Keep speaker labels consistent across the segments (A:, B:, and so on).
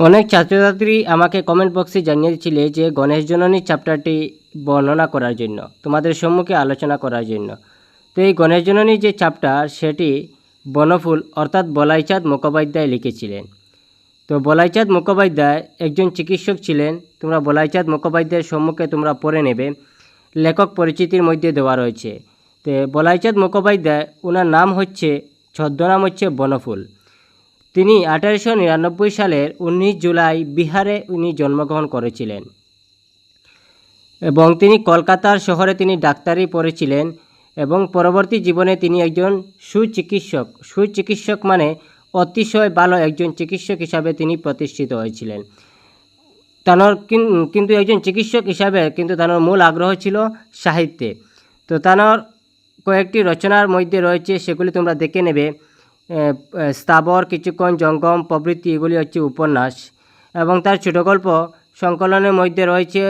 A: অনেক ছাত্রছাত্রী আমাকে কমেন্ট বক্সে জানিয়ে জানিয়েছিলে যে গণেশ জননী চ্যাপ্টারটি বর্ণনা করার জন্য, তোমাদের সম্মুখে আলোচনা করার জন্য। তো এই গণেশ জননী যে চ্যাপ্টার সেটি বনফুল অর্থাৎ বলাইচাঁদ মুখোপাধ্যায় লিখেছিলেন। তো বলাইচাঁদ মুখোপাধ্যায় একজন চিকিৎসক ছিলেন, তোমরা বলাইচাঁদ মুখোপাধ্যায়ের সম্মুখে তোমরা পড়ে নেবে। লেখক পরিচিতির মধ্যে দেওয়া রয়েছে। তো বলাইচাঁদ মুখোপাধ্যায় ওনার নাম হচ্ছে, ছদ্মনাম হচ্ছে বনফুল। তিনি আঠারোশো নিরানব্বই সালের উনিশ জুলাই বিহারে উনি জন্মগ্রহণ করেছিলেন। এবং তিনি কলকাতার শহরে তিনি ডাক্তারি পড়েছিলেন এবং পরবর্তী জীবনে তিনি একজন সুচিকিৎসক। সুচিকিৎসক মানে অতিশয় ভালো একজন চিকিৎসক হিসাবে তিনি প্রতিষ্ঠিত হয়েছিলেন। তানোর কিন- কিন্তু একজন চিকিৎসক হিসাবে কিন্তু তার মূল আগ্রহ ছিল সাহিত্যে। তো তানোর কয়েকটি রচনার মধ্যে রয়েছে, সেগুলি তোমরা দেখে নেবে। স্থাবর কিছুক্ষণ জঙ্গম প্রভৃতি এগুলি হচ্ছে উপন্যাস। এবং তার ছোট গল্প সংকলনের মধ্যে রয়েছে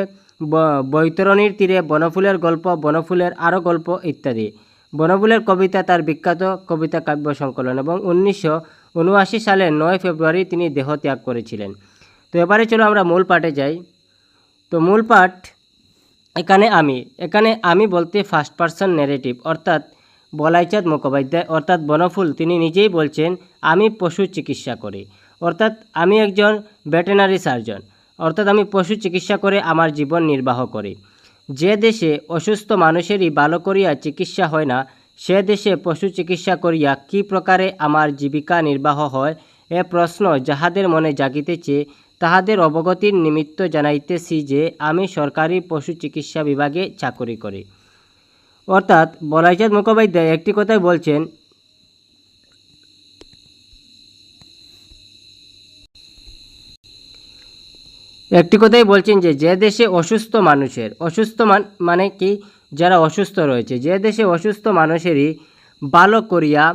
A: বৈতরণীর তীরে বনফুলের গল্প, বনফুলের আরও গল্প ইত্যাদি। বনফুলের কবিতা তার বিখ্যাত কবিতা কাব্য সংকলন এবং উনিশশো উনআশি সালের নয় ফেব্রুয়ারি তিনি দেহ ত্যাগ করেছিলেন। তো এবারে চলো আমরা মূল পাঠে যাই। তো মূল পাঠ, এখানে আমি এখানে আমি বলতে ফার্স্ট পার্সন নেগেটিভ অর্থাৎ বলাইচাঁদ মুখোপাধ্যায়। অর্থাৎ বনফুল, তিনি নিজেই বলছেন, আমি পশু চিকিৎসা করি। অর্থাৎ, আমি একজন ভেটেনারি সার্জন। অর্থাৎ, আমি পশু চিকিৎসা করে আমার জীবন নির্বাহ করি। যে দেশে অসুস্থ মানুষেরই ভালো করিয়া চিকিৎসা হয় না, সে দেশে পশু চিকিৎসা করিয়া কি প্রকারে আমার জীবিকা নির্বাহ হয়, এ প্রশ্ন যাহাদের মনে জাগিতেছে, তাহাদের অবগতির নিমিত্ত জানাইতেছি যে, আমি সরকারি পশু চিকিৎসা বিভাগে চাকরি করি। অর্থাৎ বলাইচাঁদ মুখোপাধ্যায় একটি কথাই বলছেন, একটি কথাই বলছেন যে যে দেশে অসুস্থ মানুষের, অসুস্থ মান- কি? যারা অসুস্থ রয়েছে, যে দেশে অসুস্থ মানুষেরই ভালো করিয়া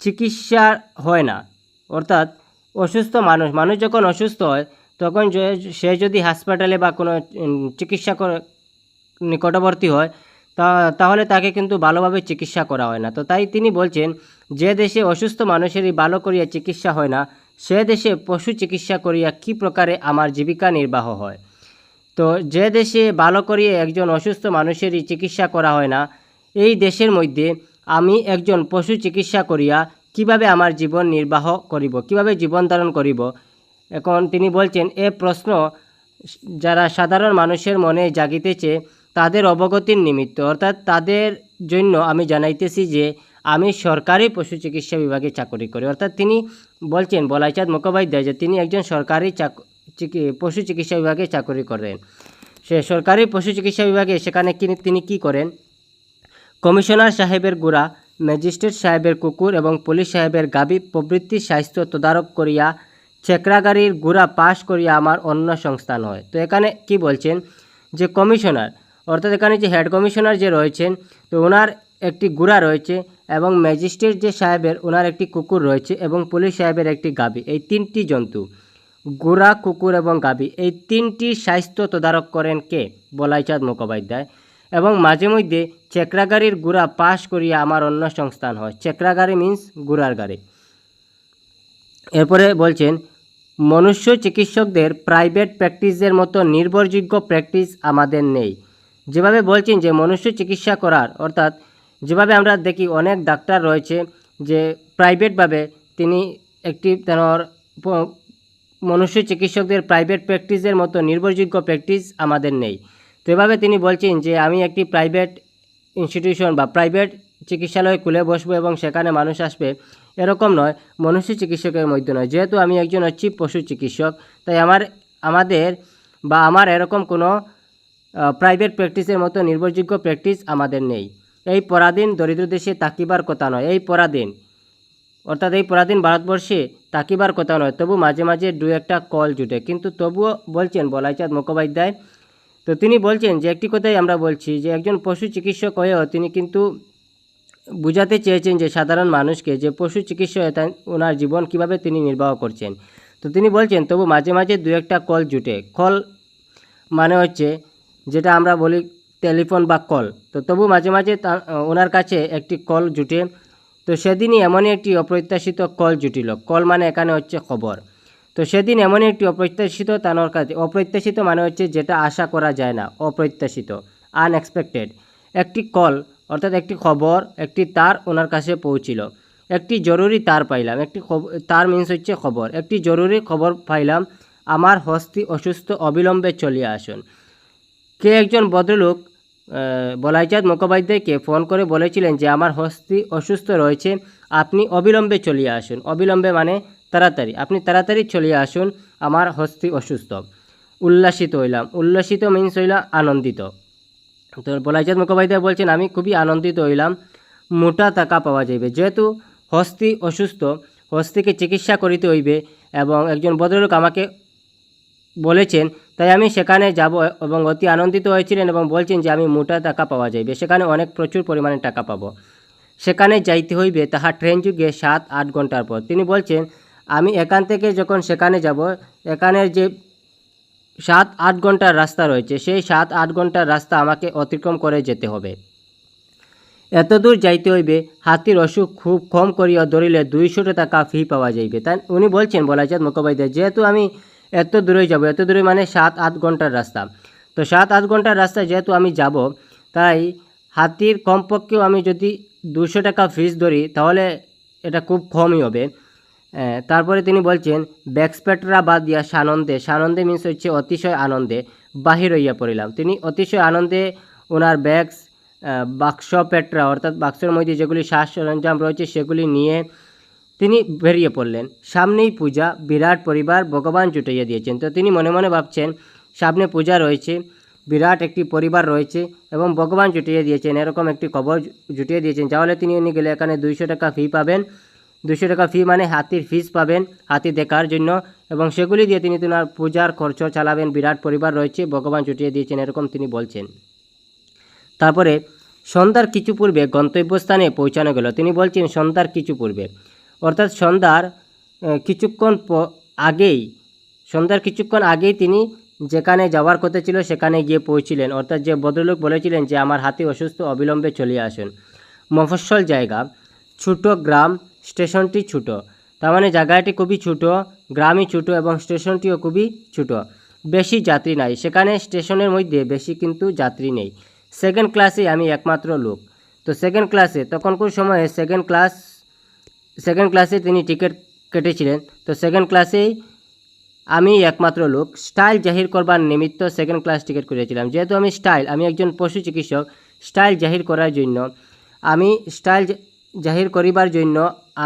A: চিকিৎসা হয় না। অর্থাৎ অসুস্থ মানুষ মানুষ যখন অসুস্থ হয়, তখন সে যদি হাসপাতালে বা কোনো চিকিৎসা নিকটবর্তী হয় তা, তাহলে তাকে কিন্তু ভালোভাবে চিকিৎসা করা হয় না। তো তাই তিনি বলছেন, যে দেশে অসুস্থ মানুষেরই ভালো করিয়া চিকিৎসা হয় না, সে দেশে পশু চিকিৎসা করিয়া কি প্রকারে আমার জীবিকা নির্বাহ হয়? তো যে দেশে ভালো করিয়ে একজন অসুস্থ মানুষেরই চিকিৎসা করা হয় না, এই দেশের মধ্যে আমি একজন পশু চিকিৎসা করিয়া কীভাবে আমার জীবন নির্বাহ করিব, কীভাবে জীবন ধারণ করিব? এখন তিনি বলছেন, এ প্রশ্ন যারা সাধারণ মানুষের মনে জাগিতেছে তাদের অবগতির নিমিত্ত, অর্থাৎ তাদের জন্য আমি জানাইতেছি যে আমি সরকারি পশু চিকিৎসা বিভাগে চাকরি করি। অর্থাৎ তিনি বলছেন, বলাইচাঁদ মুখোপাধ্যায়, যে তিনি একজন সরকারি পশু চিকিৎসা বিভাগে চাকরি করেন। সে সরকারি পশু চিকিৎসা বিভাগে সেখানে তিনি কি করেন? কমিশনার সাহেবের গুড়া, ম্যাজিস্ট্রেট সাহেবের কুকুর এবং পুলিশ সাহেবের গাবি প্রভৃতি স্বাস্থ্য তদারক করিয়া চেকরা গাড়ির গুড়া পাশ করিয়া আমার অন্য সংস্থান হয়। তো এখানে কি বলছেন? যে কমিশনার অর্থাৎ এখানে যে হেড কমিশনার যে রয়েছেন, তো ওনার একটি গুড়া রয়েছে এবং ম্যাজিস্ট্রেট যে সাহেবের, ওনার একটি কুকুর রয়েছে এবং পুলিশ সাহেবের একটি গাবি এই তিনটি জন্তু, গুড়া, কুকুর এবং গাবি এই তিনটি স্বাস্থ্য তদারক করেন কে? বলাইচাঁদ মুখোপাধ্যায়। এবং মাঝে মধ্যে চেকরা গাড়ির গুড়া পাশ করিয়া আমার অন্য সংস্থান হয়। চেকরা গাড়ি মিন্স গুড়ার গাড়ি। এরপরে বলছেন, মনুষ্য চিকিৎসকদের প্রাইভেট প্র্যাকটিসের মতো নির্ভরযোগ্য প্র্যাকটিস আমাদের নেই। যেভাবে বলছেন যে মনুষ্য চিকিৎসা করার, অর্থাৎ যেভাবে আমরা দেখি অনেক ডাক্তার রয়েছে যে প্রাইভেটভাবে তিনি একটি তেনর মনুষ্য চিকিৎসকদের প্রাইভেট প্র্যাকটিসের মতো নির্ভরযোগ্য প্র্যাকটিস আমাদের নেই। তো এভাবে তিনি বলছেন যে আমি একটি প্রাইভেট ইনস্টিটিউশন বা প্রাইভেট চিকিৎসালয় খুলে বসবো এবং সেখানে মানুষ আসবে, এরকম নয়, মনুষ্য চিকিৎসকের মধ্যে নয়। যেহেতু আমি একজন হচ্ছি পশু চিকিৎসক, তাই আমার, আমাদের বা আমার এরকম কোনো প্রাইভেট প্র্যাকটিসের মতো নির্ভরযোগ্য প্র্যাকটিস আমাদের নেই। এই পরাধীন দরিদ্র দেশে তাকিবার কথা নয়, এই পরাধীন। অর্থাৎ এই পরাধীন ভারতবর্ষে তাকিবার কথা নয়, তবু মাঝে মাঝে দু একটা কল জুটে। কিন্তু তবুও বলছেন বলাইচাঁদ মুখোপাধ্যায়, তো তিনি বলছেন যে একটি কথাই আমরা বলছি, যে একজন পশু চিকিৎসক হয়েও তিনি কিন্তু বুঝাতে চেয়েছেন যে সাধারণ মানুষকে যে পশু চিকিৎসা তার ওনার জীবন কীভাবে তিনি নির্বাহ করছেন। তো তিনি বলছেন, তবু মাঝে মাঝে দু একটা কল জুটে। কল মানে হচ্ছে যেটা আমরা বলি টেলিফোন বা কল। তো তবু মাঝে মাঝে ওনার কাছে একটি কল জুটে। তো সেদিনই এমনই একটি অপ্রত্যাশিত কল জুটিল। কল মানে এখানে হচ্ছে খবর। তো সেদিন এমনই একটি অপ্রত্যাশিত তানোর কাছে, অপ্রত্যাশিত মানে হচ্ছে যেটা আশা করা যায় না, অপ্রত্যাশিত আনএক্সপেক্টেড একটি কল, অর্থাৎ একটি খবর, একটি তার ওনার কাছে পৌঁছিল। একটি জরুরি তার পাইলাম। একটি তার মিন্স হচ্ছে খবর। একটি জরুরি খবর পাইলাম, আমার হস্তি অসুস্থ অবিলম্বে চলিয়ে আসুন। কে একজন ভদ্রলোক বলাইচাঁদ মুখোপাধ্যায়কে ফোন করে বলেছিলেন যে, আমার হস্তি অসুস্থ রয়েছে, আপনি অবিলম্বে চলিয়ে আসুন। অবিলম্বে মানে তাড়াতাড়ি। আপনি তাড়াতাড়ি চলিয়ে আসুন, আমার হস্তি অসুস্থ। উল্লাসিত হইলাম। উল্লাসিত মিন্স হইলাম আনন্দিত। তো বলাইচাঁদ মুখোপাধ্যায় বলছেন, আমি খুবই আনন্দিত হইলাম, মোটা টাকা পাওয়া যাবে যেহেতু হস্তি অসুস্থ, হস্তিকে চিকিৎসা করিতে হইবে এবং একজন ভদ্রলোক আমাকে বলেছেন, তাই আমি সেখানে যাব এবং অতি আনন্দিত হয়েছিলেন এবং বলছেন যে আমি মোটা টাকা পাওয়া যাইবে সেখানে অনেক প্রচুর পরিমাণে টাকা পাবো। সেখানে যাইতে হইবে তাহা ট্রেন যুগে সাত, আট ঘণ্টার পর। তিনি বলছেন, আমি এখান থেকে যখন সেখানে যাব এখানের যে সাত, আট ঘণ্টার রাস্তা রয়েছে, সেই সাত, আট ঘণ্টার রাস্তা আমাকে অতিক্রম করে যেতে হবে। এত দূর যাইতে হইবে, হাতির অসুখ খুব কম করিয়া ধরিলে দুইশো টাকা ফি পাওয়া যাইবে। তাই উনি বলছেন বলাচাঁদ মুখোপাধ্যায়, যেহেতু আমি এত দূরে যাব, এত দূরে মানে সাত, আট ঘণ্টার রাস্তা। তো সাত, আট ঘণ্টার রাস্তা যেহেতু আমি যাব, তাই হাতির কমপক্ষেও আমি যদি দুশো টাকা ফিস ধরি, তাহলে এটা খুব কমই হবে। তারপরে তিনি বলছেন ব্যাক্সপেটরা বাদ দিয়া সানন্দে সানন্দে মিন্স হচ্ছে অতিশয় আনন্দে বাহির হইয়া পড়িলাম। তিনি অতিশয় আনন্দে ওনার ব্যাগস বাক্স পেটরা, অর্থাৎ বাক্সের মধ্যে যেগুলি শ্বাস সরঞ্জাম রয়েছে, সেগুলি নিয়ে তিনি বেরিয়ে পড়লেন। সামনেই পূজা, বিরাট পরিবার, ভগবান জুটাইয়া দিয়েছেন। তো তিনি মনে মনে ভাবছেন, সামনে পূজা রয়েছে, বিরাট একটি পরিবার রয়েছে এবং ভগবান জুটিয়ে দিয়েছেন, এরকম একটি খবর জুটিয়ে দিয়েছেন। তাহলে তিনি উনি গেলে এখানে দুইশো টাকা ফি পাবেন। দুশো টাকা ফি মানে হাতির ফিস পাবেন, হাতি দেখার জন্য। এবং সেগুলি দিয়ে তিনি তিনার পূজার খরচ চালাবেন। বিরাট পরিবার রয়েছে, ভগবান জুটিয়ে দিয়েছেন, এরকম তিনি বলছেন। তারপরে সন্ধ্যার কিছু পূর্বে গন্তব্যস্থানে পৌঁছানো গেল। তিনি বলছেন, সন্ধ্যার কিছু পূর্বে। অর্থাৎ সন্ধ্যার কিছুক্ষণ আগেই, সন্ধ্যার কিছুক্ষণ আগেই তিনি যেখানে যাওয়ার কথা ছিল সেখানে গিয়ে পৌঁছিলেন। অর্থাৎ যে ভদ্রলোক বলেছিলেন যে, আমার হাতি অসুস্থ, অবিলম্বে চলে আসুন। মফস্বল জায়গা, ছোট গ্রাম, স্টেশনটি ছোট। তার মানে জায়গাটি খুবই ছোট, গ্রামই ছোট এবং স্টেশনটিও খুবই ছোট। বেশি যাত্রী নাই। সেখানে স্টেশনের মধ্যে বেশি কিন্তু যাত্রী নেই। সেকেন্ড ক্লাসে আমি একমাত্র লোক। তো সেকেন্ড ক্লাসে তখনকার সময়ে সেকেন্ড ক্লাস সেকেন্ড ক্লাসে তিনি টিকিট কেটেছিলেন। তো সেকেন্ড ক্লাসেই আমি একমাত্র লোক। স্টাইল জাহির করবার নিমিত্ত সেকেন্ড ক্লাস টিকিট করেছিলাম। যেহেতু আমি স্টাইল আমি একজন পশু চিকিৎসক স্টাইল জাহির করার জন্য, আমি স্টাইল জাহির করিবার জন্য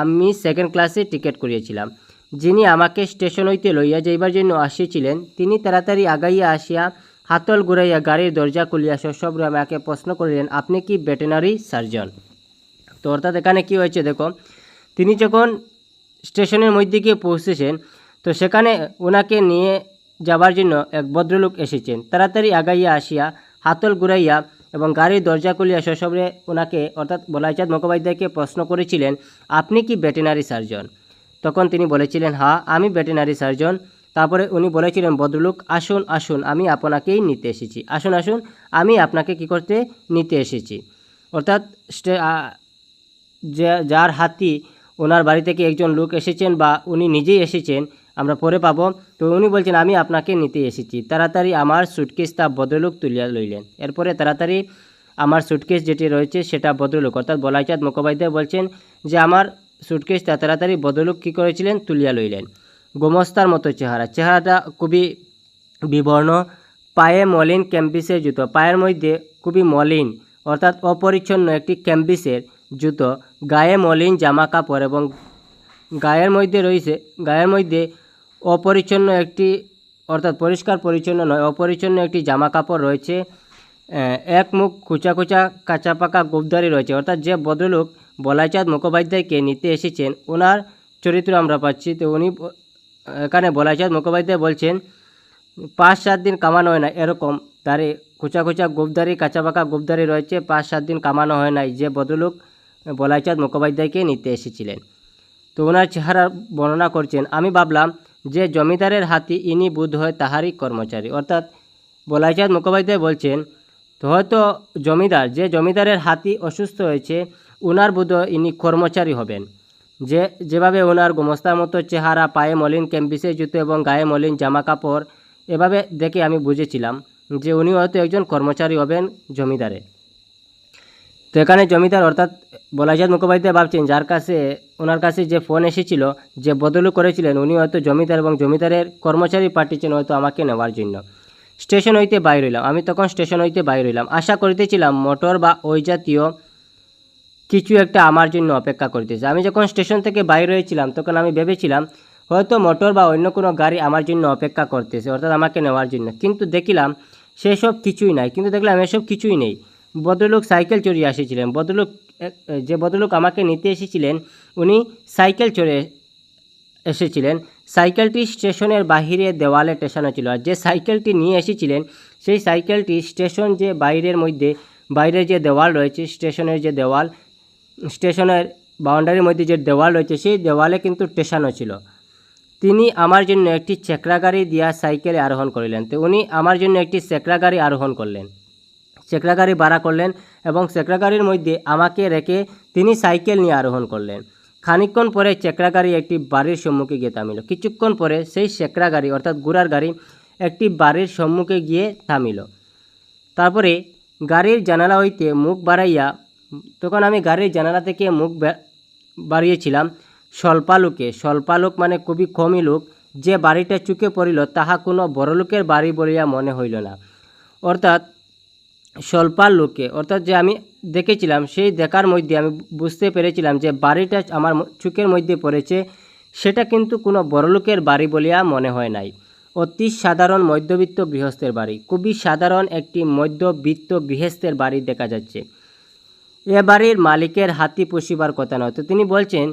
A: আমি সেকেন্ড ক্লাসে টিকিট করিয়েছিলাম। যিনি আমাকে স্টেশন হইতে লইয়া যাইবার জন্য আসিয়াছিলেন, তিনি তাড়াতাড়ি আগাইয়া আসিয়া হাতল ঘুরাইয়া গাড়ির দরজা খুলিয়া সশব্রে আমাকে প্রশ্ন করিলেন, আপনি কি ভেটেনারি সার্জন তো অর্থাৎ এখানে কি হয়েছে দেখো তিনি যখন স্টেশনের মধ্যে গিয়ে পৌঁছেছেন, তো সেখানে ওনাকে নিয়ে যাবার জন্য এক ভদ্রলোক এসেছেন। তাড়াতাড়ি আগাইয়া আসিয়া হাতল ঘুরাইয়া এবং গাড়ির দরজা খুলিয়া সশব্রে ওনাকে, অর্থাৎ বলাইচাঁদ মুখোপাধ্যায়কে প্রশ্ন করেছিলেন, আপনি কি ভেটেনারি সার্জন? তখন তিনি বলেছিলেন হ্যাঁ আমি ভেটেনারি সার্জন। তারপরে উনি বলেছিলেন, ভদ্রলোক, আসুন আসুন, আমি আপনাকেই নিতে এসেছি। আসুন আসুন, আমি আপনাকে কি করতে নিতে এসেছি? অর্থাৎ যার হাতি ওনার বাড়ি থেকে একজন লোক এসেছেন বা উনি নিজেই এসেছেন, আমরা পরে পাবো। তো উনি বলছেন, আমি আপনাকে নিতে এসেছি। তাড়াতাড়ি আমার সুটকেসটা ভদ্রলোক তুলিয়া লইলেন। এরপরে তাড়াতাড়ি আমার সুটকেস যেটি রয়েছে সেটা ভদ্রলোক, অর্থাৎ বলাইচাঁদ মুখোপাধ্যায় বলছেন যে, আমার সুটকেসটা তাড়াতাড়ি ভদ্রলোক কী করেছিলেন? তুলিয়া লইলেন। গোমস্তার মতো চেহারা। চেহারাটা খুবই বিবর্ণ, পায়ে মলিন ক্যাম্পিসের জুতো। পায়ের মধ্যে খুবই মলিন, অর্থাৎ অপরিচ্ছন্ন একটি ক্যাম্পিসের জুতো, গায়ে মলিন জামা কাপড় এবং গায়ের মধ্যে রয়েছে, গায়ের মধ্যে অপরিচ্ছন্ন একটি, অর্থাৎ পরিষ্কার পরিচ্ছন্ন নয়, অপরিচ্ছন্ন একটি জামা কাপড় রয়েছে এক মুখ কুচা কুচা কাঁচা পাকা গোবদারি রয়েছে, অর্থাৎ যে ভদ্রলোক বলাইচাঁদ মুখোপাধ্যায়কে নিতে এসেছেন, ওনার চরিত্র আমরা পাচ্ছি। তো উনি এখানে বলাইচাঁদ মুখোপাধ্যায় বলছেন, পাঁচ সাত দিন কামানো হয় না এরকম তারে কুচা কুচা গোবদারি, কাঁচা পাকা গোবদারি রয়েছে, পাঁচ সাত দিন কামানো হয় নাই। যে ভদ্রলোক বলাইচাঁদ মুখোপাধ্যায়কে নিতে এসেছিলেন। তো ওনার চেহারা বর্ণনা করছেন, আমি ভাবলাম যে জমিদারের হাতি ইনি বুধ হয় তাহারই কর্মচারী। অর্থাৎ বলাইচাঁদ মুখোপাধ্যায় বলছেন, তো হয়তো জমিদার, যে জমিদারের হাতি অসুস্থ হয়েছে ওনার বোধ ইনি কর্মচারী হবেন। যে, যেভাবে ওনার গোমস্তার মতো চেহারা, পায়ে মলিন ক্যাম্পিসের জুতো এবং গায়ে মলিন জামা কাপড় এভাবে দেখে আমি বুঝেছিলাম যে উনি হয়তো একজন কর্মচারী হবেন জমিদারে তো এখানে জমিদার অর্থাৎ বলাজাত মুখোপাধ্যায় ভাবছেন, যার কাছে, ওনার কাছে যে ফোন এসেছিল, যে বদলু করেছিলেন, উনি হয়তো জমিদার এবং জমিদারের কর্মচারী পাঠিয়েছেন হয়তো আমাকে নেওয়ার জন্য। স্টেশন হইতে বাইর হইলাম। আমি তখন স্টেশন হইতে বাইর হইলাম। আশা করিতেছিলাম মোটর বা ওই জাতীয় কিছু একটা আমার জন্য অপেক্ষা করতেছে। আমি যখন স্টেশন থেকে বাইর হয়েছিলাম, তখন আমি ভেবেছিলাম, হয়তো মোটর বা অন্য কোনো গাড়ি আমার জন্য অপেক্ষা করতেছে, অর্থাৎ আমাকে নেওয়ার জন্য। কিন্তু দেখিলাম, সেসব কিছুই নাই। কিন্তু দেখলাম, এসব কিছুই নেই। ভদ্রলোক সাইকেল চড়িয়ে এসেছিলেন ভদ্রলোক, যে ভদ্রলোক আমাকে নিতে এসেছিলেন, উনি সাইকেল চড়ে এসেছিলেন। সাইকেলটি স্টেশনের বাহিরে দেওয়ালে টেসানো ছিল আর যে সাইকেলটি নিয়ে এসেছিলেন, সেই সাইকেলটি স্টেশন যে বাইরের মধ্যে, বাইরের যে দেওয়াল রয়েছে, স্টেশনের যে দেওয়াল, স্টেশনের বাউন্ডারির মধ্যে যে দেওয়াল রয়েছে, সেই দেওয়ালে কিন্তু টেসানো ছিল। তিনি আমার জন্য একটি চেকরা গাড়ি দিয়া সাইকেলে আরোহণ করিলেন। তো উনি আমার জন্য একটি চেকরা গাড়ি আরোহণ করলেন। চেকরা গাড়ি ভাড়া করলেন এবং চেকরা গাড়ির মধ্যে আমাকে রেখে তিনি সাইকেল নিয়ে আরোহণ করলেন। খানিকক্ষণ পরে চেকরা গাড়ি একটি বাড়ির সম্মুখে গিয়ে থামিল। কিছুক্ষণ পরে সেই চেকরা গাড়ি অর্থাৎ গুড়ার গাড়ি একটি বাড়ির সম্মুখে গিয়ে থামিল। তারপরে গাড়ির জানালা হইতে মুখ বাড়াইয়া, তখন আমি গাড়ির জানালা থেকে মুখ বাড়িয়েছিলাম, স্বল্পালোকে স্বল্পালোক মানে খুবই কমই লোক। যে বাড়িটা চুকে পড়িল, তাহা কোনো বড়লোকের বাড়ি বলিয়া মনে হইল না। অর্থাৎ স্বল্পার লোকে। অর্থাৎ যে আমি দেখেছিলাম, সেই দেখার মধ্যে আমি বুঝতে পেরেছিলাম যে বাড়িটা আমার চোখের মধ্যে পড়েছে, সেটা কিন্তু কোনো বড়লোকের বাড়ি বলিয়া মনে হয় নাই। অতি সাধারণ মধ্যবিত্ত গৃহস্থের বাড়ি। খুবই সাধারণ একটি মধ্যবিত্ত গৃহস্থের বাড়ি দেখা যাচ্ছে। এ বাড়ির মালিকের হাতি পুষিবার কথা নয়। তো তিনি বলছেন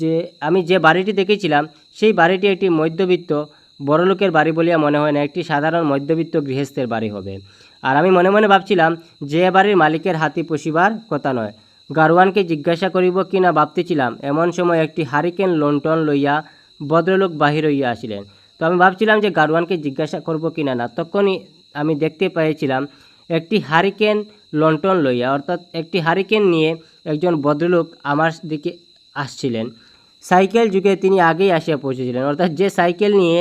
A: যে, আমি যে বাড়িটি দেখেছিলাম, সেই বাড়িটি একটি মধ্যবিত্ত বড়লোকের বাড়ি বলিয়া মনে হয় না। একটি সাধারণ মধ্যবিত্ত গৃহস্থের বাড়ি হবে। আর আমি মনে মনে ভাবছিলাম যে বাড়ির মালিকের হাতি পুষিবার কথা নয়। গারোয়ানকে জিজ্ঞাসা করিব কি না ভাবতেছিলাম। এমন সময় একটি হারিকেন লন্টন লইয়া ভদ্রলোক বাহির হইয়া আসিলেন। তো আমি ভাবছিলাম যে গারোয়ানকে জিজ্ঞাসা করব কি না না। তখনই আমি দেখতে পেয়েছিলাম একটি হারিকেন লন্টন লইয়া, অর্থাৎ একটি হারিকেন নিয়ে একজন ভদ্রলোক আমার দিকে আসছিলেন। সাইকেল যুগে তিনি আগেই আসিয়া পৌঁছেছিলেন। অর্থাৎ যে সাইকেল নিয়ে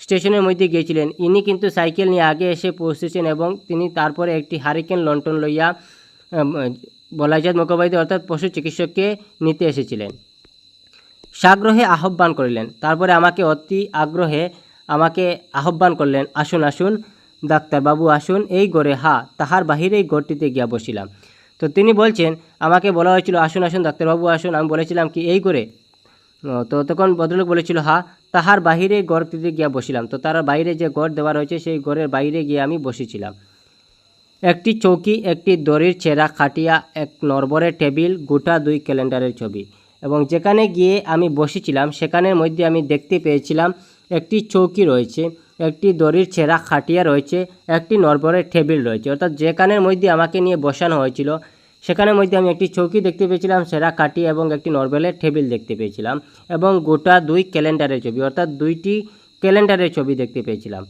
A: স্টেশনের মধ্যে গিয়েছিলেন। ইনি কিন্তু সাইকেল নিয়ে আগে এসে পৌঁছেছেন এবং তিনি তারপরে একটি হারিকেন লন্ঠন লইয়া বলাইজাত মুখোপাধ্যায় অর্থাৎ পশু চিকিৎসককে নিতে এসেছিলেন। সাগ্রহে আহ্বান করিলেন তারপরে আমাকে অতি আগ্রহে আমাকে আহ্বান করলেন আসুন আসুন ডাক্তারবাবু আসুন এই ঘরে হা তাহার বাহিরে এই ঘরটিতে গিয়া বসিলাম। তো তিনি বলছেন আমাকে বলা হয়েছিল আসুন আসুন ডাক্তারবাবু আসুন আমি বলেছিলাম কি এই ও, তো তখন ভদ্রলোক বলেছিল, হা, তাহার বাহিরে ঘরটিতে গিয়া বসিলাম। তো তার বাইরে যে ঘর দেওয়া রয়েছে, সেই ঘরের বাইরে গিয়ে আমি বসেছিলাম। একটি চৌকি, একটি দড়ির ছেঁড়া খাটিয়া, এক নরবরের টেবিল, গোটা দুই ক্যালেন্ডারের ছবি এবং যেখানে গিয়ে আমি বসেছিলাম, সেখানের মধ্যে আমি দেখতে পেয়েছিলাম একটি চৌকি রয়েছে, একটি দড়ির ছেঁড়া খাটিয়া রয়েছে, একটি নরবরের টেবিল রয়েছে। অর্থাৎ যেখানের মধ্যে আমাকে নিয়ে বসানো হয়েছিল সেখানের মধ্যে আমি একটি চৌকি দেখতে পেয়েছিলাম, সেরা কাটিয়া এবং একটি নরবেলের টেবিল দেখতে পেয়েছিলাম এবং গোটা দুই ক্যালেন্ডারের ছবি, অর্থাৎ দুইটি ক্যালেন্ডারের ছবি দেখতে পেয়েছিলাম।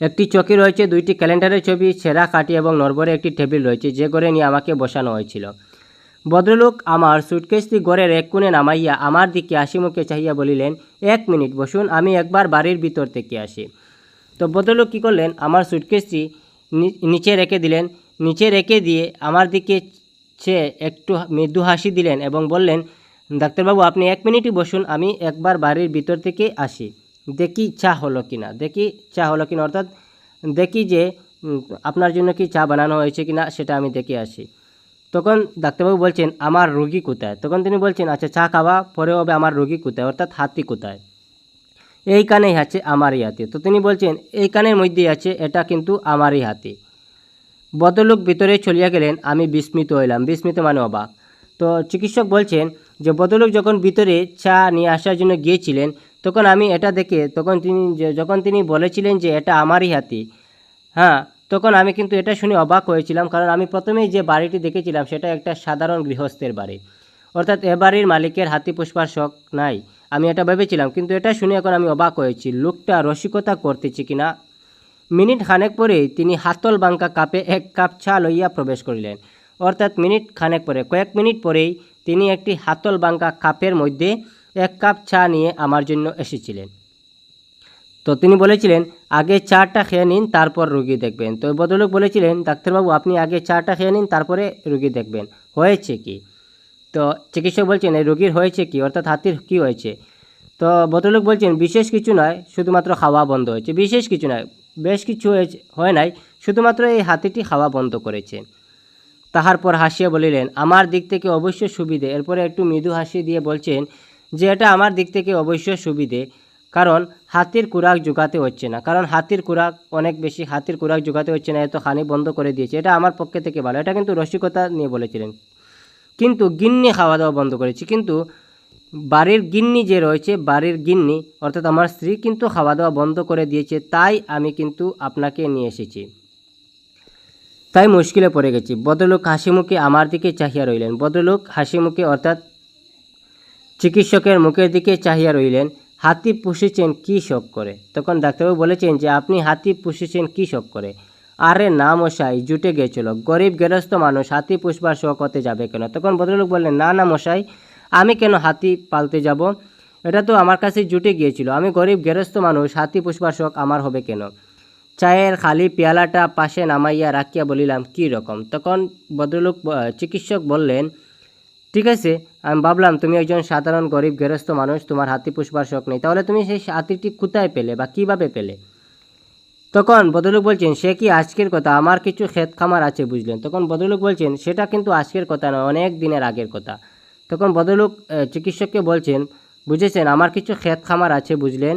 A: একটি চকি রয়েছে, দুইটি ক্যালেন্ডারের ছবি, সেরা কাটি এবং নরবরে একটি টেবিল রয়েছে, যে ঘরে নিয়ে আমাকে বসানো হয়েছিল। ভদ্রলোক আমার সুটকেসটি ঘরের এক কোণে নামাইয়া আমার দিকে হাসি মুখে চাহিয়া বলিলেন, এক মিনিট, বসুন, আমি একবার বাড়ির ভিতর থেকে আসি। তো ভদ্রলোক কী করলেন, আমার সুটকেসটি নিচে রেখে দিলেন নিচে রেখে দিয়ে আমার দিকে সে একটু মৃদু হাসি দিলেন এবং বললেন, ডাক্তারবাবু, আপনি এক মিনিটই বসুন, আমি একবার বাড়ির ভিতর থেকে আসি। দেখি চা হলো কি না দেখি চা হলো কি না অর্থাৎ দেখি যে আপনার জন্য কি চা বানানো হয়েছে কি না সেটা আমি দেখে আসি। তখন ডাক্তারবাবু বলছেন, আমার রোগী কোথায়? তখন তিনি বলছেন আচ্ছা চা খাওয়া পরে হবে, আমার রোগী কোথায়? অর্থাৎ হাতি কোথায়? এই কানেই আছে আমারই হাতি। তো তিনি বলছেন, এই কানের মধ্যেই আছে, এটা কিন্তু আমারই হাতি। ভদ্রলোক ভিতরে চলিয়া গেলেন, আমি বিস্মিত হইলাম। বিস্মিত মানে অবাক। তো চিকিৎসক বলছেন যে, ভদ্রলোক যখন ভিতরে চা নিয়ে আসার জন্য গিয়েছিলেন, তখন আমি এটা দেখে, তখন তিনি যখন তিনি বলেছিলেন যে, এটা আমারই হাতি। হ্যাঁ তখন আমি কিন্তু এটা শুনে অবাক হয়েছিলাম, কারণ আমি প্রথমেই যে বাড়িটি দেখেছিলাম, সেটা একটা সাধারণ গৃহস্থের বাড়ি। অর্থাৎ এ বাড়ির মালিকের হাতি পুষ্পার শখ নাই। আমি এটা ভেবেছিলাম, কিন্তু এটা শুনে এখন আমি অবাক হয়েছি, লোকটা রসিকতা করতেছে কিনা? মিনিট খানেক পরেই তিনি হাতল বাঙ্কা কাপে এক কাপ চা লইয়া প্রবেশ করিলেন। অর্থাৎ মিনিট খানেক পরে, কয়েক মিনিট পরেই তিনি একটি হাতল বাঙ্কা কাপের মধ্যে এক কাপ চা নিয়ে আমার জন্য এসেছিলেন। তো তিনি বলেছিলেন, আগে চাটা খেয়ে নিন, তারপর রুগী দেখবেন। তো ভদ্রলোক বলেছিলেন, ডাক্তারবাবু, আপনি আগে চাটা খেয়ে নিন, তারপরে রুগী দেখবেন। হয়েছে কি? তো চিকিৎসক বলছেন, এই রুগীর হয়েছে কি? অর্থাৎ হাতির কি হয়েছে? তো ভদ্রলোক বলছেন, বিশেষ কিছু নয়, শুধুমাত্র খাওয়া বন্ধ হয়েছে। বিশেষ কিছু নয় বেশ কিছু হয় নাই, শুধুমাত্র এই হাতিটি খাওয়া বন্ধ করেছে। তাহার পর হাসিয়া বলিলেন, আমার দিক থেকে অবশ্য সুবিধে। এরপরে একটু মৃদু হাসি দিয়ে বলছেন, যে এটা আমার দিক থেকে অবশ্য সুবিধে, কারণ হাতির কুরাক জোগাতে হচ্ছে না। কারণ হাতির কুরাক অনেক বেশি, হাতির কুরাক জোগাতে হচ্ছে না, এত খানি বন্ধ করে দিয়েছে। এটা আমার পক্ষে থেকে ভালো, এটা কিন্তু রসিকতা নিয়ে বলেছিলেন। কিন্তু গিন্নি খাওয়া দাওয়া বন্ধ করেছি। কিন্তু বাড়ির গিন্নি যে রয়েছে, বাড়ির গিন্নি, অর্থাৎ আমার স্ত্রী কিন্তু খাওয়া দাওয়া বন্ধ করে দিয়েছে, তাই আমি কিন্তু আপনাকে নিয়ে এসেছি। তাই মুশকিলে পড়ে গেছি। ভদ্রলোক হাসি মুখে আমার দিকে চাহিয়া রইলেন। ভদ্রলোক হাসি মুখে অর্থাৎ চিকিৎসকের মুখের দিকে চাহিয়া রইলেন, হাতি পুষেছেন কী শখ করে? তখন ডাক্তারবাবু বলেছেন যে, আপনি হাতি পুষেছেন কী শখ করে? আরে না মশাই, জুটে গেছিল। গরিব গেরস্থ মানুষ হাতি পুষবার শখ হতে যাবে কেন? তখন ভদ্রলোক বললেন, না না মশাই আমি কেন হাতি পালতে যাব? এটা তো আমার কাছে জুটে গিয়েছিল। আমি গরিব গেরস্থ মানুষ, হাতি পুষবার শখ আমার হবে কেন? চায়ের খালি পেয়ালাটা পাশে নামাইয়া রাখিয়া বলিলাম, কী রকম? তখন ভদ্রলোক চিকিৎসক বললেন, ঠিক আছে। আমি ভাবলাম, তুমি একজন সাধারণ গরিব গেরস্থ মানুষ, তোমার হাতি পুষবার শখ নেই, তাহলে তুমি সেই হাতিটি কোথায় পেলে বা কীভাবে পেলে? তখন বদলুক বলছেন, সে কি আজকের কথা? আমার কিছু ক্ষেত খামার আছে বুঝলেন? তখন বদলুক বলছেন, সেটা কিন্তু আজকের কথা নয়, অনেক দিনের আগের কথা। তখন আহ, চিকিৎসককে বলছেন বুঝেছেন আমার কিছু ক্ষেত খামার আছে বুঝলেন?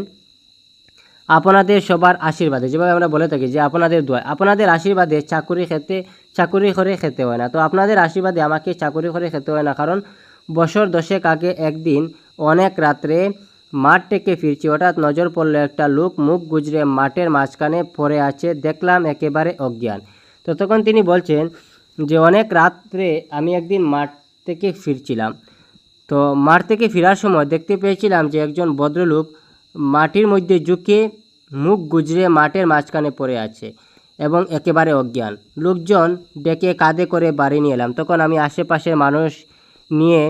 A: আপনাদের সবার আশীর্বাদে। যেভাবে আমরা বলে থাকি যে আপনাদের দোয়া আপনাদের আশীর্বাদে চাকুরি খেতে চাকুরি করে খেতে হয় না। তো আপনাদের আশীর্বাদে আমাকে চাকুরি করে খেতে হয় না কারণ বছর দশেক আগে একদিন অনেক রাত্রে মাঠ থেকে ফিরছি হঠাৎ নজর পড়ল একটা লোক মুখ গুজরে মাঠের মাঝখানে পড়ে আছে দেখলাম একেবারে অজ্ঞান। তো তখন তিনি বলছেন যে অনেক রাত্রে আমি একদিন মাঠ থেকে ফিরছিলাম। তো মাঠ থেকে ফেরার সময় দেখতে পেয়েছিলাম যে একজন ভদ্রলোক মাটির মধ্যে ঝুঁকে মুখ গুজরে মাঠের মাঝখানে পড়ে আছে এবং একেবারে অজ্ঞান। লোকজন ডেকে কাঁধে করে বাড়ি নিয়ে এলাম। তখন আমি আশেপাশের মানুষ নিয়ে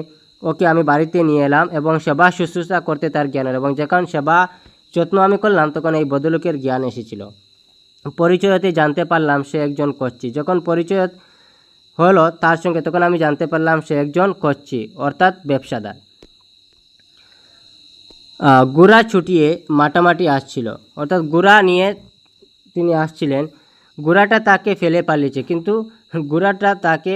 A: ওকে আমি বাড়িতে নিয়ে এলাম এবং সেবা শুশ্রূষা করতে তার জ্ঞান এবং যখন সেবা যত্ন আমি করলাম, তখন এই ভদ্রলোকের জ্ঞান এসেছিল। পরিচয়তে জানতে পারলাম সে একজন কচ্ছি যখন পরিচয় হলো, তার সঙ্গে তখন আমি জানতে পারলাম সে একজন কচ্ছি, অর্থাৎ ব্যবসাদার। গুড়া ছুটিয়ে মাটামাটি আসছিল। অর্থাৎ গুড়া নিয়ে তিনি আসছিলেন। গুড়াটা তাকে ফেলে পালিয়েছে, কিন্তু গুড়াটা তাকে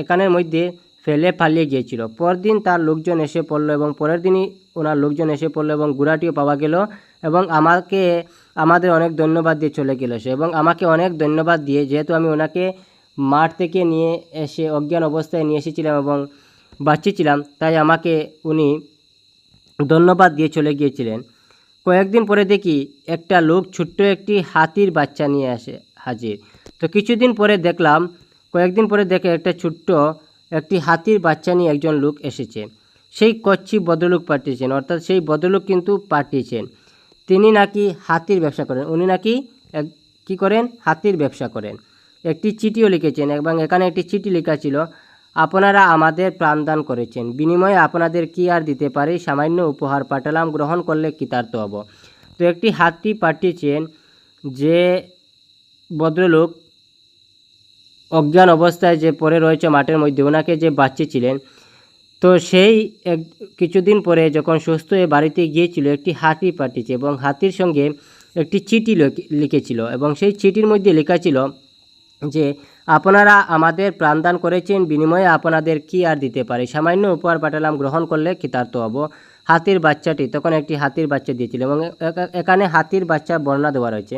A: এখানের মধ্যে ফেলে পালিয়ে গিয়েছিল। পরদিন তার লোকজন এসে পড়ল এবং পরের দিনই ওনার লোকজন এসে পড়ল এবং গুড়াটিও পাওয়া গেল এবং আমাকে, আমাদের অনেক ধন্যবাদ দিয়ে চলে গেল সে এবং আমাকে অনেক ধন্যবাদ দিয়ে, যেহেতু আমি ওনাকে মাঠ থেকে নিয়ে এসে অজ্ঞান অবস্থায় নিয়ে এসেছিলাম এবং বাঁচিয়েছিলাম, তাই আমাকে উনি ধন্যবাদ দিয়ে চলে গিয়েছিলেন। কয়েকদিন পরে দেখি একটা লোক ছোট্ট একটি হাতির বাচ্চা নিয়ে আসে, হাজির। তো কিছুদিন পরে দেখলাম, কয়েকদিন পরে দেখে একটা ছোট্ট একটি হাতির বাচ্চা নিয়ে একজন লোক এসেছে। সেই কচ্ছি ভদ্রলোক পাঠিয়েছেন, অর্থাৎ সেই ভদ্রলোক কিন্তু পাঠিয়েছেন। তিনি নাকি হাতির ব্যবসা করেন, উনি নাকি কী করেন? হাতির ব্যবসা করেন। একটি চিঠিও লিখেছেন, এবং এখানে একটি চিঠি লেখা ছিল, আপনারা আমাদের প্রাণদান করেছেন। বিনিময়ে আপনাদের কি আর দিতে পারি? সামান্য উপহার পাঠালাম, গ্রহণ করলে কৃতার্থ হব। তো একটি হাতি পাঠিয়েছেন যে ভদ্রলোক অজ্ঞান অবস্থায় যে পড়ে রয়েছে মাঠের মধ্যে, ওনাকে যে বাচ্চিয়েছিলেন তো সেই এক, কিছুদিন পরে যখন সুস্থ হয়ে বাড়িতে গিয়েছিল, একটি হাতি পাঠিয়েছে এবং হাতির সঙ্গে একটি চিঠি লেখ- লিখেছিল, এবং সেই চিঠির মধ্যে লেখা ছিল যে আপনারা আমাদের প্রাণদান করেছেন, বিনিময়ে আপনাদের কি আর দিতে পারে? সামান্য উপহার পাঠালাম, গ্রহণ করলে কৃতার্থ হব? হাতির বাচ্চাটি, তখন একটি হাতির বাচ্চা দিয়েছিল এবং এখানে হাতির বাচ্চা বর্ণনা দেওয়া রয়েছে।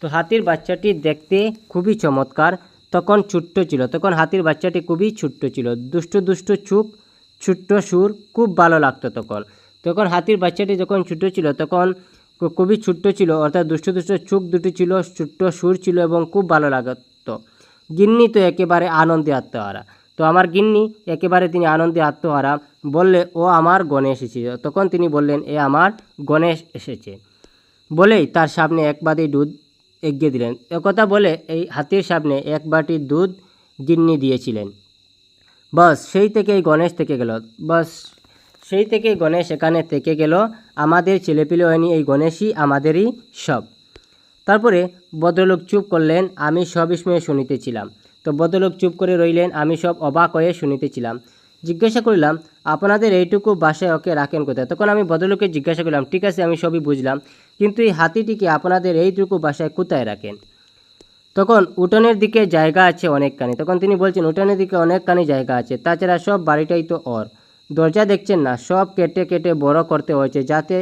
A: তো হাতির বাচ্চাটি দেখতে খুবই চমৎকার, তখন ছোট্ট ছিল, তখন হাতির বাচ্চাটি খুবই ছোট্ট ছিল, দুষ্টু দুষ্টু চুপ, ছোট্ট সুর, খুব ভালো লাগতো তখন। তখন হাতির বাচ্চাটি যখন ছোট ছিল, তখন খুবই ছোট্ট ছিল, অর্থাৎ দুষ্ট দুষ্ট চোখ দুটি ছিল, ছোট্ট সুর ছিল এবং খুব ভালো লাগতো গিন্নি তো একেবারে আনন্দে আত্মহারা। তো আমার গিন্নি একেবারে তিনি আনন্দে আত্মহারা বললে, ও আমার গণেশ এসেছে। তখন তিনি বললেন, এ আমার গণেশ এসেছে। বলেই তার সামনে এক বাটি দুধ এগিয়ে দিলেন। একথা বলে এই হাতির সামনে এক বাটি দুধ গিন্নি দিয়েছিলেন। বাস, সেই থেকেই গণেশ থেকে গেল। বাস, সেই থেকেই গণেশ এখানে থেকে গেল। আমাদের ছেলেপিলে হয়নি, এই গণেশই আমাদেরই সব। তারপরে ভদ্রলোক চুপ করলেন, আমি সব সময় শুনিতেছিলাম। তো ভদ্রলোক চুপ করে রইলেন, আমি সব অবাক হয়ে শুনিতেছিলাম। জিজ্ঞাসা করলাম, আপনাদের এইটুকু বাসায় ওকে রাখেন কোথায়? তখন আমি ভদ্রলোককে জিজ্ঞাসা করলাম, ঠিক আছে, আমি সবই বুঝলাম, কিন্তু এই হাতিটিকে আপনাদের এইটুকু বাসায় কোথায় রাখেন? তখন উঠোনের দিকে জায়গা আছে অনেকখানি। তখন তিনি বলছেন, উঠোনের দিকে অনেকখানি জায়গা আছে, তাছাড়া সব বাড়িটাই তো ওর। দরজা দেখছেন না, সব কেটে কেটে বড় করতে হয়েছে, যাতে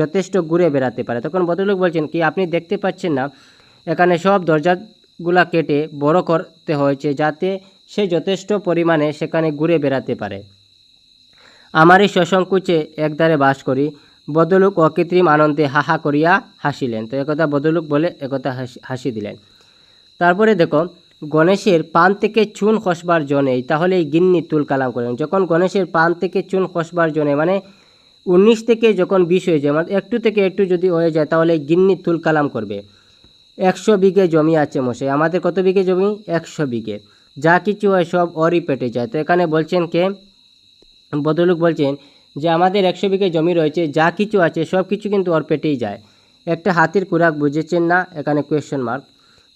A: যথেষ্ট ঘুরে বেড়াতে পারে। তখন ভদ্রলোক বলছেন, কি আপনি দেখতে পাচ্ছেন না? এখানে সব দরজাগুলা কেটে বড় করতে হয়েছে যাতে সে যথেষ্ট পরিমাণে সেখানে ঘুরে বেড়াতে পারে। আমারই সসংকুচে একদারে বাস করি। বদলুক অকৃত্রিম আনন্দে হাহা করিয়া হাসিলেন। তো একথা বদলুক বলে, একথা হাসি দিলেন। তারপরে দেখো, গণেশের পান থেকে চুন খসবার জন্যেই তাহলে এই গিন্নি তুল কালাম করেন যখন গণেশের পান থেকে চুন খসবার জন্যে মানে উনিশ থেকে যখন বিশ হয়ে যায় মানে একটু থেকে একটু যদি হয়ে যায়, তাহলে গিন্নি তুল কালাম করবে। একশো বিঘে জমি আছে মশাই। আমাদের কত বিঘে জমি? একশো বিঘে। যা কিছু হয় সব ওরই পেটে যায়। তো এখানে বলছেন কে? বদলুক বলছেন যে, আমাদের একশো বিঘে জমি রয়েছে, যা কিছু আছে সব কিছু কিন্তু ওর পেটেই যায়। একটা হাতির কুরাক বুঝেছেন না? এখানে কোয়েশ্চেন মার্ক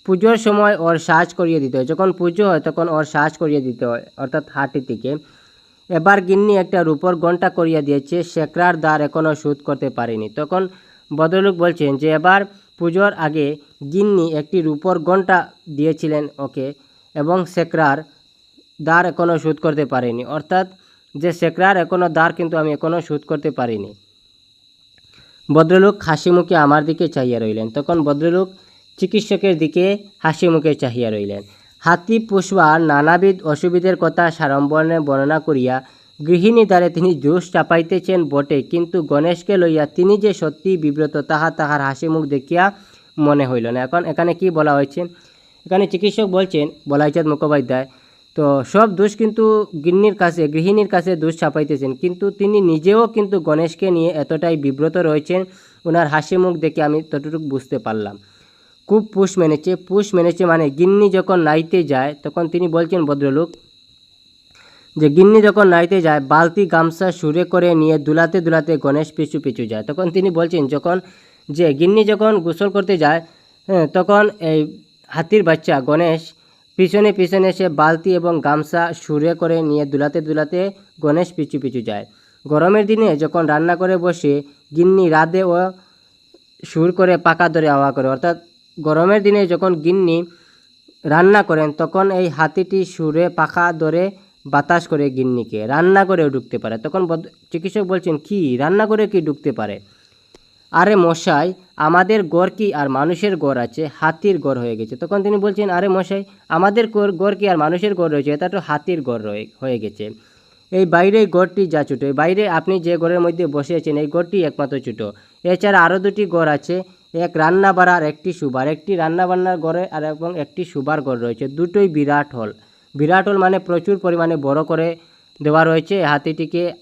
A: পুজোর সময় ওর সাজ করিয়ে দিতে হয়। যখন পুজো হয়, তখন ওর সাজ করিয়ে দিতে হয়, অর্থাৎ হাতিটিকে। এবার গিন্নি একটা রূপর ঘণ্টা করিয়া দিয়েছে শেকরার দ্বার এখনও শোধ করতে পারেনি। তখন বদলুক বলছেন যে, এবার পুজোর আগে গিন্নি একটি রূপর ঘণ্টা দিয়েছিলেন ওকে এবং শেকরার দ্বার এখনও শোধ করতে পারেনি। অর্থাৎ যে শেকরার এখনও দ্বার কিন্তু আমি এখনও শোধ করতে পারিনি। ভদ্রলোক হাসি মুখে আমার দিকে চাহিয়া রইলেন। তখন ভদ্রলোক চিকিৎসকের দিকে হাসি মুখে চাহিয়া রইলেন। হাতি পুষবার নানাবিধ অসুবিধের কথা সাড়ম্বরে বর্ণনা করিয়া গৃহিণী দ্বারে তিনি জোশ চাপাইতেছেন বটে। কিন্তু গণেশকে লইয়া তিনি যে সত্যি বিব্রত, তাহা তাহার হাসি মুখ দেখিয়া মনে হইল না। এখন এখানে কি বলা হয়েছে? এখানে চিকিৎসক বলছেন বলাইচাঁদ মুখোপাধ্যায়, তো সব দোষ কিন্তু গিন্নির কাছে, গৃহিণীর কাছে দোষ চাপাইতেছেন। কিন্তু তিনি নিজেও কিন্তু গণেশকে নিয়ে এতটাই বিব্রত রয়েছেন ওনার হাসি মুখ দেখে আমি ততটুকু বুঝতে পারলাম। খুব পুষ মেনেছে পুষ মেনেছে মানে গিন্নি যখন নাইতে যায় তখন তিনি বলছেন ভদ্রলোক যে গিন্নি যখন নাইতে যায় বালতি গামছা সুরে করে নিয়ে দুলাতে দুলাতে গণেশ পিছু পিছু যায়। তখন তিনি বলছেন যখন যে গিন্নি যখন গোসল করতে যায় হ্যাঁ, তখন এই হাতির বাচ্চা গণেশ পিছনে পিছনে সে বালতি এবং গামছা সুরে করে নিয়ে দুলাতে দুলাতে গণেশ পিছু পিছু যায়। গরমের দিনে যখন রান্না করে বসে গিন্নি রাধে ও সুর করে পাকা ধরে হাওয়া করে। অর্থাৎ গরমের দিনে যখন গিন্নি রান্না করেন, তখন এই হাতিটি সুরে পাখা ধরে বাতাস করে গিন্নিকে। রান্না করেও ঢুকতে পারে। তখন চিকিৎসক বলছেন, কি? রান্না করে কি ঢুকতে পারে? আরে মশাই, আমাদের গড় কি আর মানুষের গড় আছে? হাতির গড় হয়ে গেছে। তখন তিনি বলছেন, আরে মশাই, আমাদের গড় কি আর মানুষের গড় রয়েছে? এটা তো হাতির গড় হয়ে গেছে। এই বাইরে গড়টি যা ছোটো বাইরে আপনি যে ঘরের মধ্যে বসে আছেন, এই গড়টি একমাত্র ছোটো। এছাড়া আরও দুটি গড় আছে। এক রান্না বাড়ার একটি সুবার, একটি রান্না বান্নার ঘরে আর এবং একটি সুবার ঘর রয়েছে। দুটোই বিরাট হল। বিরাট হল মানে প্রচুর পরিমাণে বড় করে দেওয়া রয়েছে হাতিটিকে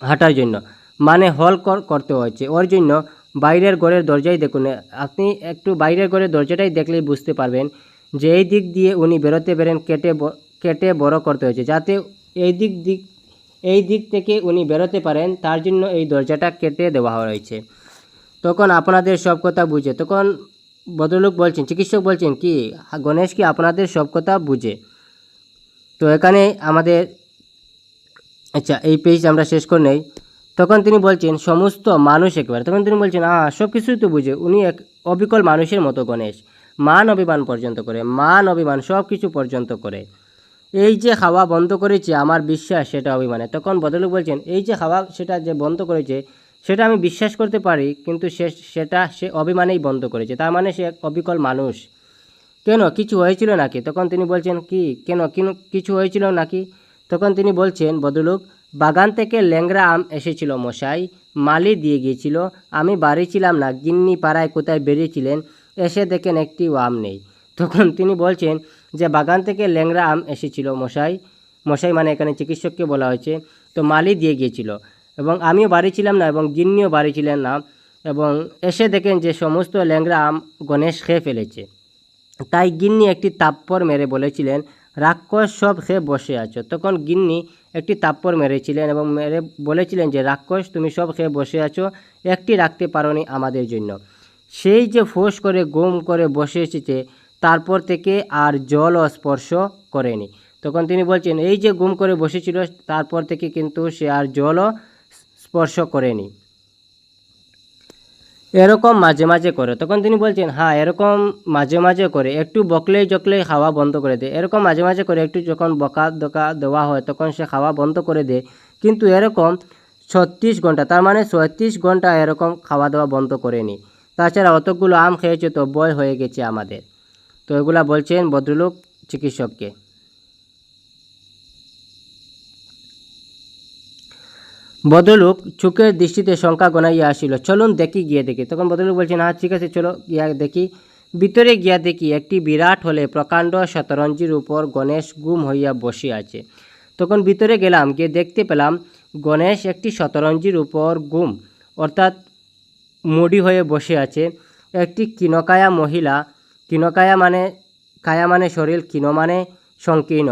A: হাঁটার জন্য। মানে হল কর- করতে হয়েছে। ওর জন্য বাইরের ঘরের দরজাই দেখুন। আপনি একটু বাইরের ঘরের দরজাটাই দেখলেই বুঝতে পারবেন যে এই দিক দিয়ে উনি বেরোতে বেরেন কেটে কেটে বড় করতে হয়েছে। যাতে এই দিক দিক, এই দিক থেকে উনি বেরোতে পারেন, তার জন্য এই দরজাটা কেটে দেওয়া হয়েছে তখন আপনাদের সব কথা বুঝে। তখন ভদ্রলোক বলছেন, চিকিৎসক বলছেন কি, গণেশ কি আপনাদের সব কথা বুঝে? তো এখানে আমাদের আচ্ছা এই পেজ আমরা শেষ করে নেই। তখন তিনি বলছেন, সমস্ত মানুষ একেবারে। তখন তিনি বলছেন আ সব কিছুই তো বুঝে। উনি এক অবিকল মানুষের মতো গণেশ। মান অভিমান পর্যন্ত করে, মান অভিমান সব কিছু পর্যন্ত করে। এই যে খাওয়া বন্ধ করেছে, আমার বিশ্বাস সেটা অভিমানে তখন বদলুক বলছেন, এই যে খাওয়া সেটা যে বন্ধ করেছে সেটা আমি বিশ্বাস করতে পারি, কিন্তু সে, সেটা সে অভিমানেই বন্ধ করেছে। তার মানে সে এক অবিকল মানুষ। কেন? কিছু হয়েছিল নাকি? তখন তিনি বলছেন, কি? কেন? কিন- কিছু হয়েছিল নাকি? তখন তিনি বলছেন বদলুক বাগান থেকে ল্যাংরা আম এসেছিল মশাই, মালি দিয়ে গিয়েছিল। আমি বাড়ি ছিলাম না, গিন্নি পাড়ায় কোথায় বেরিয়েছিলেন, এসে দেখেন একটিও আম নেই। তখন তিনি বলছেন যে, বাগান থেকে ল্যাংরা আম এসেছিল মশাই। মশাই মানে এখানে চিকিৎসককে বলা হয়েছে। তো মালি দিয়ে গিয়েছিল। এবং আমিও বাড়ি ছিলাম না এবং গিন্নিও বাড়ি ছিলেন না এবং এসে দেখেন যে সমস্ত ল্যাংড়া আম গণেশ খেয়ে ফেলেছে। তাই গিন্নি একটি তাপ্পর মেরে বলেছিলেন, রাক্ষস সব খেয়ে বসে আছো। তখন গিন্নি একটি তাপ্পর মেরেছিলেন এবং মেরে বলেছিলেন যে, রাক্ষস, তুমি সব খেয়ে বসে আছো, একটি রাখতে পারোনি আমাদের জন্য। সেই যে ফোঁস করে, গুম করে বসে এসেছে, তারপর থেকে আর জলও স্পর্শ করেনি। তখন তিনি বলছেন, এই যে গুম করে বসেছিল, তারপর থেকে কিন্তু সে আর জলও স্পর্শ করেনি। এরকম মাঝে মাঝে করে। তখন তিনি বলছেন হ্যাঁ এরকম মাঝে মাঝে করে। একটু বকলেই জকলেই খাওয়া বন্ধ করে দেয় এরকম মাঝে মাঝে করে একটু যখন বকা দকা দেওয়া হয়, তখন সে খাওয়া বন্ধ করে দেয় কিন্তু এরকম ছত্রিশ ঘণ্টা, তার মানে ছত্রিশ ঘণ্টা এরকম খাওয়া দাওয়া বন্ধ করেনি। তাছাড়া অতগুলো আম খেয়েছে, তো বয় হয়ে গেছে আমাদের। তো এগুলা বলছেন ভদ্রলোক চিকিৎসককে। ভদ্রলোক চোখের দৃষ্টিতে শঙ্কা গনাইয়া আসিল, চলুন দেখি, গিয়ে দেখি। তখন ভদ্রলোক বলছেন হ্যাঁ ঠিক আছে, চলো, গিয়া দেখি। ভিতরে গিয়া দেখি একটি বিরাট হলে প্রকাণ্ড শতরঞ্জির উপর গণেশ গুম হইয়া বসে আছে। তখন ভিতরে গেলাম, গিয়ে দেখতে পেলাম গণেশ একটি শতরঞ্জির উপর গুম, অর্থাৎ মুডি হয়ে বসে আছে। একটি কিনকায়া মহিলা কিনকায়া মানে কায়া মানে শরীর কিনো মানে সংকীর্ণ,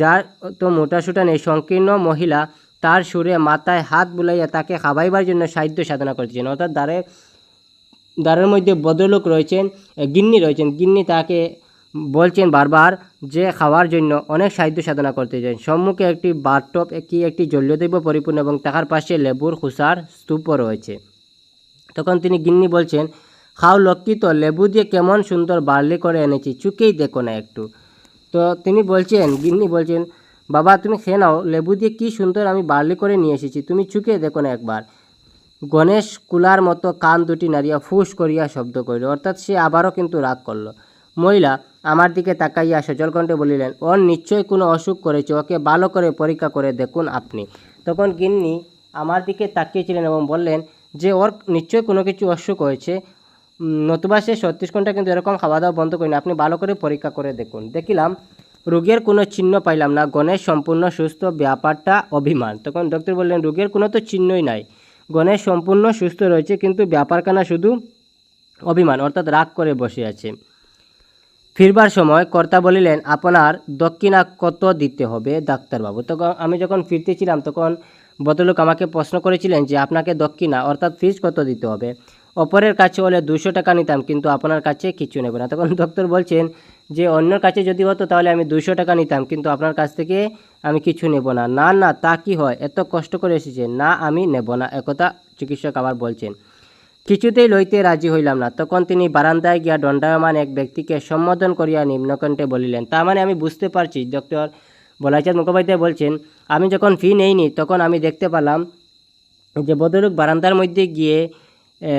A: যার তো মোটাসোটা নেই, সংকীর্ণ মহিলা তার সুরে মাথায় হাত বুলাইয়া তাকে খাবাইবার জন্য সাহিত্য সাধনা করতেছেন। অর্থাৎ দ্বারে, দ্বারের মধ্যে ভদ্রলোক রয়েছেন গিন্নি রয়েছেন। গিন্নি তাকে বলছেন বারবার যে খাওয়ার জন্য অনেক সাহিত্য সাধনা করতে চান সম্মুখে একটি বাথটপ কি একটি জল্যদৈব পরিপূর্ণ এবং তাহার পাশে লেবুর খুসার স্তূপও রয়েছে। তখন তিনি গিন্নি বলছেন, খাও লক্ষ্মী, তো লেবু দিয়ে কেমন সুন্দর বার্লি করে এনেছি, চুকেই দেখো না একটু। তো তিনি বলছেন, গিন্নি বলছেন বাবা, তুমি খেয়ে নাও। লেবু দিয়ে কি সুন্দর আমি বার্লি করে নিয়ে এসেছি। তুমি চুকে দেখো না একবার। গণেশ কুলার মতো কান দুটি নাড়িয়া ফুস করিয়া শব্দ করিল। অর্থাৎ সে আবারও কিন্তু রাগ করল। মহিলা, আমার দিকে তাকাইয়া সজলকণ্ঠে বলিলেন ওর নিশ্চয়ই কোনো অসুখ করেছে? ওকে ভালো করে পরীক্ষা করে দেখুন আপনি। তখন গিন্নি আমার দিকে তাকিয়েছিলেন এবং বললেন, যে ওর নিশ্চয়ই কোনো কিছু অসুখ হয়েছে? নতুবা সে ছত্রিশ ঘণ্টা কিন্তু এরকম খাওয়া দাওয়া বন্ধ করিনি। আপনি ভালো করে পরীক্ষা করে দেখুন। দেখিলাম রোগের কোনো চিহ্ন পাইলাম না। গণেশ সম্পূর্ণ সুস্থ, ব্যাপারটা অভিমান। তখন ডক্টর বললেন, রোগের কোনো তো চিহ্নই নাই। গণেশ সম্পূর্ণ সুস্থ রয়েছে, কিন্তু ব্যাপারখানা শুধু অভিমান, অর্থাৎ রাগ করে বসে আছে। ফিরবার সময় কর্তা বলিলেন, আপনার দক্ষিণা কত দিতে হবে, ডাক্তারবাবু? তখন আমি যখন ফিরতেছিলাম, তখন ভদ্রলোক আমাকে প্রশ্ন করেছিলেন যে, আপনাকে দক্ষিণা, অর্থাৎ ফিজ কত দিতে হবে? অপরের কাছে হলে দুশো টাকা নিতাম, কিন্তু আপনার কাছে কিছু নেব না। তখন ডক্টর বলছেন যে অন্যর কাছে যদি হতো তাহলে আমি দুশো টাকা নিতাম কিন্তু আপনার কাছ থেকে আমি কিছু নেব না। না না তা কি হয়? এত কষ্ট করে এসেছে না আমি নেব না একথা চিকিৎসক আবার বলছেন। কিছুতেই লইতে রাজি হইলাম না। তখন তিনি বারান্দায় গিয়া দণ্ডায়মান এক ব্যক্তিকে সম্বোধন করিয়া নিম্নকণ্ঠে বলিলেন তার মানে আমি বুঝতে পারছি ডক্টর বলাইচাঁদ মুখোপাধ্যায় বলছেন আমি যখন ফি নেইনি তখন আমি দেখতে পেলাম যে ভদ্রলোক বারান্দার মধ্যে গিয়ে এ,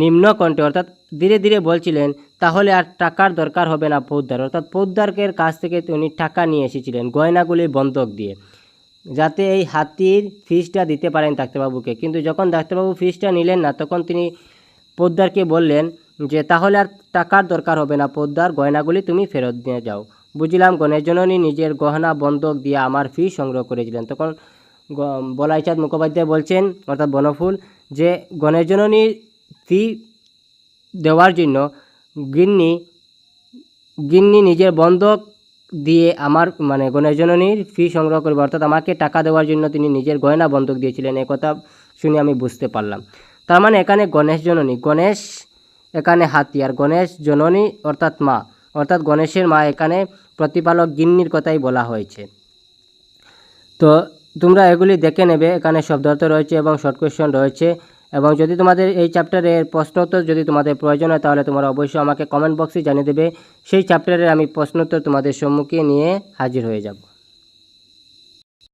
A: নিম্ন কণ্ঠে অর্থাৎ ধীরে ধীরে বলছিলেন তাহলে আর টাকার দরকার হবে না ফৌজদার অর্থাৎ ফৌজদারকের কাছ থেকে উনি টাকা নিয়ে এসেছিলেন গয়নাগুলি বন্ধক দিয়ে। যাতে এই হাতির ফিসটা দিতে পারেন ডাক্তারবাবুকে। কিন্তু যখন ডাক্তারবাবু ফিসটা নিলেন না, তখন তিনি পোদ্দারকে বললেন যে, তাহলে আর টাকার দরকার হবে না পোদ্দার, গয়নাগুলি তুমি ফেরত দিয়ে যাও। বুঝলাম গণেশ জননী নিজের গহনা বন্ধক দিয়ে আমার ফি সংগ্রহ করেছিলেন। তখন বলাইচাঁদ মুখোপাধ্যায় বলছেন, অর্থাৎ বনফুল, যে গণেশ জননীর ফি দেওয়ার জন্য গিন্নি গিন্নি নিজের বন্ধক দিয়ে আমার মানে গণেশ জননীর ফি সংগ্রহ করবে, অর্থাৎ আমাকে টাকা দেওয়ার জন্য তিনি নিজের গয়না বন্ধক দিয়েছিলেন। কথা শুনে আমি বুঝতে পারলাম। তার মানে এখানে গণেশ জননী, গণেশ এখানে হাতি আর গণেশ জননী অর্থাৎ মা, অর্থাৎ গণেশের মা এখানে প্রতিপালক গিন্নির কথাই বলা হয়েছে। তো তোমরা এগুলি দেখে নেবে, এখানে শব্দার্থ রয়েছে এবং শর্ট কোয়েশ্চন রয়েছে। এবং যদি তোমাদের এই চ্যাপ্টারের প্রশ্নোত্তর যদি তোমাদের প্রয়োজন হয়, তাহলে তোমরা অবশ্যই আমাকে কমেন্ট বক্সে জানিয়ে দেবে। সেই চ্যাপ্টারের আমি প্রশ্নোত্তর তোমাদের সম্মুখে নিয়ে হাজির হয়ে যাব।